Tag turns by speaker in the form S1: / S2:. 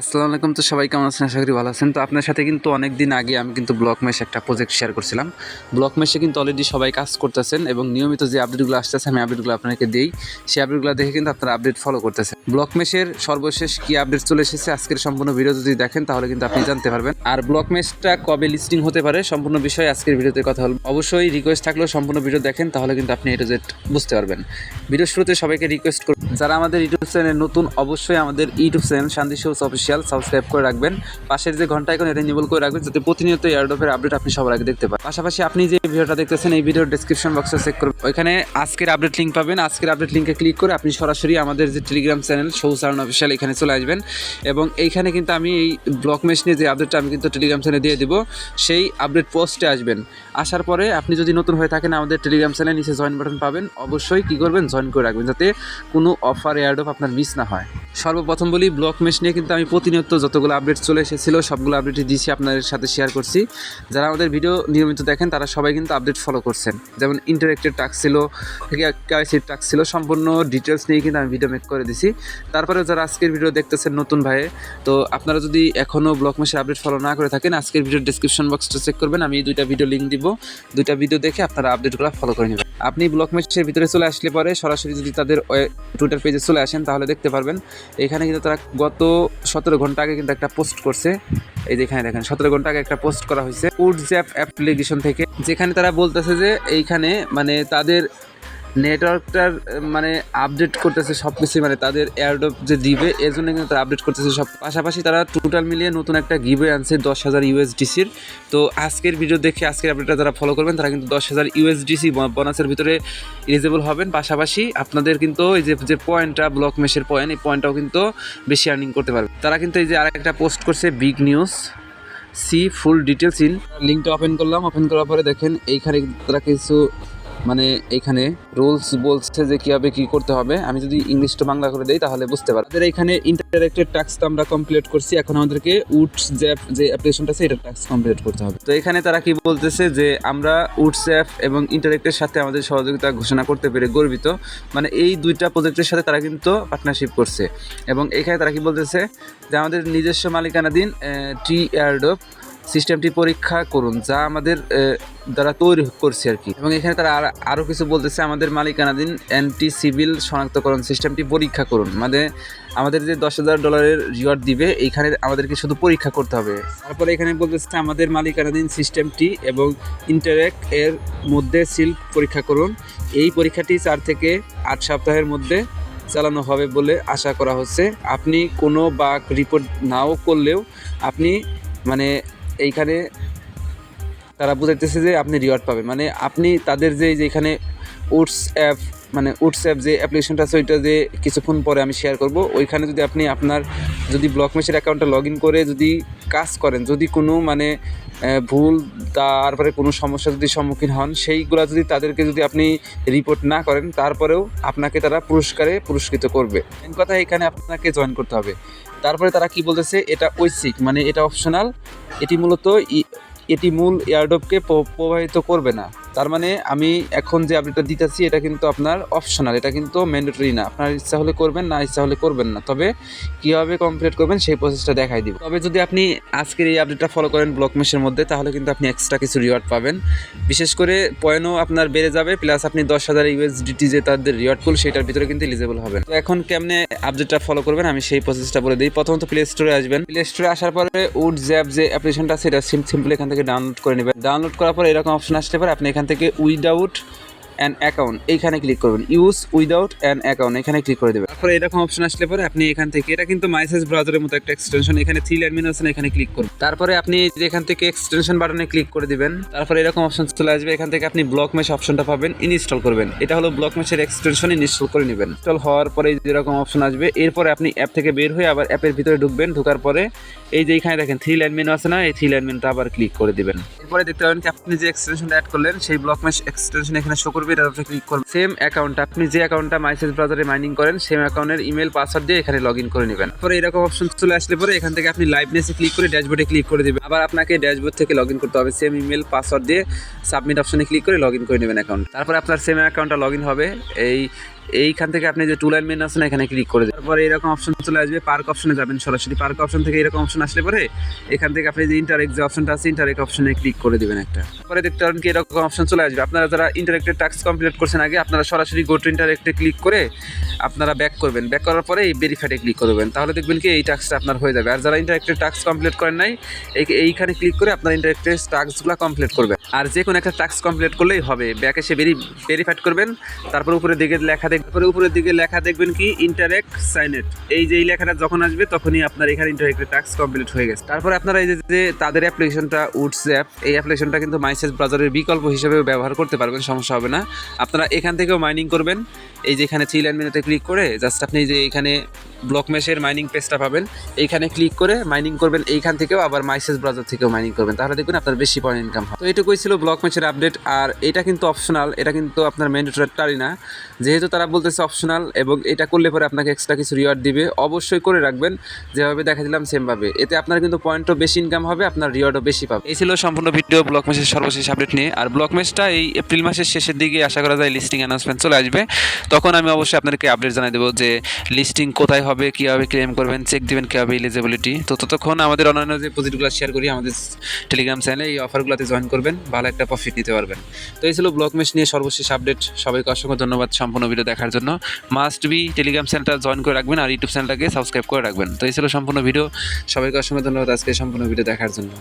S1: আসসালামু আলাইকুম। তো সবাই কেমন আছেন? আশা করি ভালো আছেন। তো আপনার সাথে কিন্তু অনেক দিন আগে আমি কিন্তু ব্লক মেশ একটা প্রজেক্ট শেয়ার করছিলাম। ব্লক মেশে কিন্তু অলরেডি সবাই কাজ করতেছেন এবং নিয়মিত যে আপডেটগুলো আসতেছে, আমি আপডেটগুলো আপনাকে দিই। সেই আপডেটগুলো দেখে কিন্তু আপনারা আপডেট ফলো করতেছেন। ব্লক মেশের সর্বশেষ কি আপডেট চলে এসেছে, আজকের সম্পূর্ণ ভিডিও যদি দেখেন, তাহলে কিন্তু আপনি জানতে পারবেন। আর ব্লক মেশটা কবে লিস্টিং হতে পারে, সম্পূর্ণ বিষয় আজকের ভিডিওতে কথা হল অবশ্যই রিকোয়েস্ট থাকলেও সম্পূর্ণ ভিডিও দেখেন, তাহলে কিন্তু আপনি এটা বুঝতে পারবেন। ভিডিও শুরুতে সবাইকে রিকোয়েস্ট করব যারা আমাদের ইউটিউব চ্যানেল নতুন, অবশ্যই আমাদের YouTube channel Shanti shows official subscribe করে রাখবেন। পাশের যে ঘণ্টা এখন এটা নিবল করে রাখবেন যাতে প্রতিনিয়ত এয়ারডপের আপডেট আপনি সবার আগে দেখতে পান। পাশাপাশি আপনি যে ভিডিওটা দেখতেছেন, এই ভিডিওর ডেসক্রিপশন বক্সে চেক করবেন। ওইখানে আজকের আপডেট লিঙ্ক পাবেন। আজকের আপডেট লিঙ্কে ক্লিক করে আপনি সরাসরি আমাদের যে টেলিগ্রাম চ্যানেল সৌসারণ অফিসিয়াল এখানে চলে আসবেন। এবং এইখানে কিন্তু আমি এই ব্লক মেশ নিয়ে যে আপডেটটা আমি কিন্তু টেলিগ্রাম চ্যানেলে দিয়ে দিব, সেই আপডেট পোস্টে আসবেন। আসার পরে আপনি যদি নতুন হয়ে থাকেন আমাদের টেলিগ্রাম চ্যানেল নিচে জয়েন বাটন পাবেন। অবশ্যই কী করবেন? জয়েন করে রাখবেন। যাতে কোনো অফার এয়ারডপ আপনার মিস না হয়। সর্বপ্রথম বলি ব্লক মেশ নিয়ে কিন্তু আমি প্রতিনিয়ত যতগুলো আপডেট চলে এসেছিল, সবগুলো আপডেটই দিয়েছি আপনাদের সাথে শেয়ার করছি। যারা আমাদের ভিডিও নিয়মিত দেখেন, তারা সবাই কিন্তু আপডেট ফলো করছেন। যেমন ইন্টারেক্টেড টাক্স ছিল কেওয়াইসির টাক্স ছিল, সম্পূর্ণ ডিটেলস নিয়ে কিন্তু আমি ভিডিও মেক করে দিছি। তারপরে যারা আজকের ভিডিও দেখতেছেন নতুন ভাইয়ে তো আপনারা যদি এখনও ব্লক মেশের আপডেট ফলো না করে থাকেন, আজকের ভিডিওর ডিসক্রিপশন বক্সটা চেক করবেন, আমি দুইটা ভিডিও লিঙ্ক দিব। দুইটা ভিডিও দেখে আপনারা আপডেটগুলো ফলো করে নেবেন। আপনি ব্লক মেশের ভিতরে চলে আসলে পরে সরাসরি যদি তাদের টুইটার পেজে চলে আসেন, তাহলে দেখতে পারবেন। এখানে কিন্তু তারা গত সতেরো ঘণ্টা আগে কিন্তু একটা পোস্ট করছে। এই যে এখানে দেখেন, সতেরো ঘণ্টা আগে একটা পোস্ট করা হয়েছে। উডজ্যাপ অ্যাপ্লিকেশন থেকে। যেখানে তারা বলতেছে যে এইখানে মানে তাদের নেটওয়ার্কটার মানে আপডেট করতেছে সব কিছুই মানে তাদের এয়ারডপ যে দিবে, এর জন্য কিন্তু তারা আপডেট করতেছে সব। পাশাপাশি তারা টোটাল মিলিয়ে নতুন একটা গিভে আনছে দশ হাজার ইউএসডিসির তো আজকের ভিডিও দেখে আজকের আপডেটটা যারা ফলো করবেন, তারা কিন্তু দশ হাজার ইউএসডিসি বোনাসের ভিতরে এলিজিবল হবেন। পাশাপাশি আপনাদের কিন্তু এই যে যে পয়েন্টটা ব্লক মেশের পয়েন্ট এই পয়েন্টটাও কিন্তু বেশি আর্নিং করতে পারবে। তারা কিন্তু এই যে আরেকটা পোস্ট করছে big news see full details in লিঙ্কটা ওপেন করলাম। ওপেন করার পরে দেখেন, এইখানে তারা কিছু মানে এখানে রুলস বলছে যে কীভাবে কী করতে হবে। আমি যদি ইংলিশটা বাংলা করে দিই তাহলে বুঝতে পারব আমাদের এখানে ইন্টারেক্টেড টাস্কটা আমরা কমপ্লিট করছি। এখন আমাদেরকে উডস জ্যাপ যে অ্যাপ্লিকেশনটা আছে, এটা টাস্ক কমপ্লিট করতে হবে। তো এখানে তারা কি বলতেছে যে আমরা উডস অ্যাপ এবং ইন্টারেক্টের সাথে আমাদের সহযোগিতা ঘোষণা করতে পেরে গর্বিত। মানে এই দুইটা প্রজেক্টের সাথে তারা কিন্তু পার্টনারশিপ করছে। এবং এখানে তারা কি বলতেছে যে আমাদের নিজস্ব মালিকানাধীন টি এয়ারডপ সিস্টেমটি পরীক্ষা করুন, যা আমাদের দ্বারা তৈরি করছে আর কি। এবং এখানে তারা আর- আরও কিছু বলতেছে, আমাদের মালিকানাধীন অ্যান্টি সিভিল শনাক্তকরণ সিস্টেমটি পরীক্ষা করুন। মানে আমাদের যে দশ হাজার ডলারের রিওয়ার্ড দিবে, এইখানে আমাদেরকে শুধু পরীক্ষা করতে হবে। তারপরে এখানে বলতেছে, আমাদের মালিকানাধীন সিস্টেমটি এবং ইন্টারেক্ট এর মধ্যে সিল পরীক্ষা করুন। এই পরীক্ষাটি চার থেকে আট সপ্তাহের মধ্যে চালানো হবে বলে আশা করা হচ্ছে। আপনি কোনো বাক রিপোর্ট নাও করলেও আপনি মানে এইখানে তারা বুঝাইতেছে যে আপনি রিওয়ার্ড পাবেন। মানে আপনি তাদের যে যেখানে উডস অ্যাপ মানে উডস অ্যাপ যে অ্যাপ্লিকেশনটা আছে, ওইটা যে কিছুক্ষণ পরে আমি শেয়ার করব। ওইখানে যদি আপনি আপনার যদি ব্লক মেশের অ্যাকাউন্টটা লগ ইন করে যদি কাজ করেন, যদি কোনো মানে ভুল, তারপরে কোনো সমস্যা যদি সম্মুখীন হন, সেইগুলো যদি তাদেরকে যদি আপনি রিপোর্ট না করেন, তারপরেও আপনাকে তারা পুরস্কারে পুরস্কৃত করবে। কথা এখানে আপনাকে জয়েন করতে হবে। তারপরে তারা কি বলতেছে, এটা ঐচ্ছিক মানে এটা অপশনাল এটি মূলত এটি মূল এয়ারডপকে প্রভাবিত করবে না। তার মানে আমি এখন যে আপডেটটা দিতেছি, এটা কিন্তু আপনার অপশনাল এটা কিন্তু ম্যান্ডেটরি না। আপনার ইচ্ছা হলে করবেন, না ইচ্ছা হলে করবেন না। তবে কীভাবে কমপ্লিট করবেন সেই প্রসেসটা দেখাই দিব। তবে যদি আপনি আজকের এই আপডেটটা ফলো করেন ব্লক মেশের মধ্যে, তাহলে কিন্তু আপনি এক্সট্রা কিছু রিওয়ার্ড পাবেন। বিশেষ করে পয়েন্টও আপনার বেড়ে যাবে প্লাস আপনি দশ হাজার ইউএসডিটি যে তাদের রিওয়ার্ড পুল সেটার ভিতরে কিন্তু এলিজেবল হবেন। তো এখন কেমনে আপডেটটা ফলো করবেন, আমি সেই প্রসেসটা বলে দিই। প্রথমত প্লে স্টোরে আসবেন। প্লে স্টোরে আসার পরে উড জ্যাপ যে অ্যাপ্লিকেশনটা এটা সিম্পলি এখান থেকে ডাউনলোড করে নেবেন। ডাউনলোড করার পরে এরকম অপশন আসতে পারে, আপনি এখান থেকে উইদাউট অ্যান অ্যাকাউন্ট এইখানে ক্লিক করবেন ইউজ উইদাউট অ্যান অ্যাকাউন্ট এখানে ক্লিক করে দেবেন। তারপরে এরকম অপশন আসলে পরে আপনি এখান থেকে, এটা কিন্তু মাইসেজ ব্রাউজারের মতো একটা এক্সটেনশন এখানে থ্রি লাইন মেনু আছে, এখানে ক্লিক করুন। তারপরে আপনি এখান থেকে এক্সটেনশন বাটনে ক্লিক করে দিবেন, তারপরে এরকম অপশন চলে আসবে, এখান থেকে আপনি ব্লক মেশ অপশনটা পাবেন ইনস্টল করবেন। এটা হলো ব্লক মেশের এক্সটেনশন ইনস্টল করে নেবেন। ইনস্টল হওয়ার পরে এই যে এরকম অপশন আসবে, এরপরে আপনি অ্যাপ থেকে বের হয়ে আবার অ্যাপের ভিতরে ঢুকবেন, ঢোকার পরে এই যে এখানে দেখেন থ্রি লাইন আছে না, এই থ্রি লাইন আবার ক্লিক করে দিবেন। এরপরে দেখতে পাবেন কি, আপনি যে এক্সটেনশনটা অ্যাড করলেন, সেই ব্লক মেশ এক্সটেনশন এখানে শো করবে এটার উপরে ক্লিক করবেন সেম অ্যাকাউন্ট আপনি যে অ্যাকাউন্টটা মাইসেজ ব্রাউজারে মাইনিং করেন সেম অ্যাকাউন্টের ইমেল, পাসওয়ার্ড দিয়ে এখানে লগ ইন করে নেবেন। পরে এরকম অপশন চলে আসলে পরে এখান থেকে আপনি লাইভনেসে ক্লিক করে ড্যাশবোর্ডে ক্লিক করে দেবেন। আবার আপনাকে ড্যাশবোর্ড থেকে লগ ইন করতে হবে। সেম ইমেল পাসওয়ার্ড দিয়ে সাবমিট অপশনে ক্লিক করে লগ ইন করে নেবেন অ্যাকাউন্ট তারপরে আপনার সেম অ্যাকাউন্টটা লগ ইন হবে। এই এইখান থেকে আপনি যে টু লাইন মেন আছে না, এখানে ক্লিক করে দেবেন তারপরে এরকম অপশন চলে আসবে পার্ক অপশনে যাবেন সরাসরি। পার্ক অপশন থেকে এরকম অপশন আসলে পরে এখান থেকে আপনি যে ইন্টারেক্ট যে অপশনটা আছে ইন্টারেক্ট অপশনে ক্লিক করে দিবেন একটা। তারপরে দেখতে পারেন কি এরকম অপশন চলে আসবে। আপনারা যারা ইন্টারেক্টের টাস্ক কমপ্লিট করছেন আগে, আপনারা সরাসরি গো টু ইন্টারেক্টে ক্লিক করে আপনারা ব্যাক করবেন। ব্যাক করার পরে এই ভেরিফাইডে ক্লিক করবেন তাহলে দেখবেন কি এই টাস্কটা আপনার হয়ে যাবে। আর যারা ইন্টারেক্টের টাস্ক কমপ্লিট করেন নাই, এই- এইখানে ক্লিক করে আপনার ইন্টারেক্টের টাস্কগুলো কমপ্লিট করবেন। আর যে কোনো একটা টাস্ক কমপ্লিট করলেই হবে। ব্যাক এসে ভেরি ভেরিফাইড করবেন। তারপর উপরে দিকে লেখা দেখবেন। উপরের দিকে লেখা দেখবেন কি সাইনেট এই যে লেখাটা যখন আসবে, তখনই আপনার এখানে ইন্টারেক্টের টাস্ক কমপ্লিট হয়ে গেছে। আপনারা এই যে তাদের অ্যাপ্লিকেশনটা এই অ্যাপ্লিকেশনটা কিন্তু মাইসেজ বিকল্প হিসেবে ব্যবহার করতে পারবেন, সমস্যা হবে না। আপনারা এখান থেকেও মাইনিং করবেন। এই যে এখানে থ্রি লাইন মেনুতে ক্লিক করে জাস্ট আপনি যে এখানে ব্লক মেশের মাইনিং পেজটা পাবেন। এইখানে ক্লিক করে মাইনিং করবেন। এইখান থেকেও আবার মাইসেজ ব্রাউজার থেকেও মাইনিং করবেন। তাহলে দেখবেন আপনার বেশি পয়েন্ট ইনকাম হয় তো এটুকুই ছিল ব্লক মেশের আপডেট আর এটা কিন্তু অপশনাল এটা কিন্তু আপনার ম্যান্ডেটরি না। যেহেতু তারা বলতেছে অপশনাল এবং এটা করলে পরে আপনাকে এক্সট্রা কিছু রিওয়ার্ড দিবে। অবশ্যই করে রাখবেন, যেভাবে দেখা দিলাম সেমভাবে এতে আপনার কিন্তু পয়েন্টও বেশি ইনকাম হবে, আপনার রিওয়ার্ডও বেশি পাবে। এই ছিল সম্পূর্ণ ভিডিও ব্লক মেশের সর্বশেষ আপডেট নিয়ে। আর ব্লক মেশটা এই এপ্রিল মাসের শেষের দিকে, আশা করা যায় লিস্টিং অ্যানাউন্সমেন্ট চলে আসবে। তখন আমি অবশ্যই আপনাদেরকে আপডেট জানাই দেবো যে লিস্টিং কোথায় হবে, কীভাবে ক্লেম করবেন চেক দিবেন কীভাবে এলিজিবিলিটি তো ততক্ষণ আমাদের অন্যান্য যে প্রজেক্টগুলো শেয়ার করি, আমাদের টেলিগ্রাম চ্যানেলে এই অফারগুলোতে জয়েন করবেন, ভালো একটা প্রফিট নিতে পারবেন। তো এই ছিল ব্লক মেশ নিয়ে সর্বশেষ আপডেট সবাইকে অসংখ্য ধন্যবাদ, সম্পূর্ণ ভিডিও দেখার জন্য। মাস্ট বি টেলিগ্রাম চ্যানেলটা জয়েন করে রাখবেন আর ইউটিউব চ্যানেলটাকে সাবস্ক্রাইব করে রাখবেন। তো এই ছিল সম্পূর্ণ ভিডিও সবাইকে অসংখ্য ধন্যবাদ আজকে সম্পূর্ণ ভিডিও দেখার জন্য।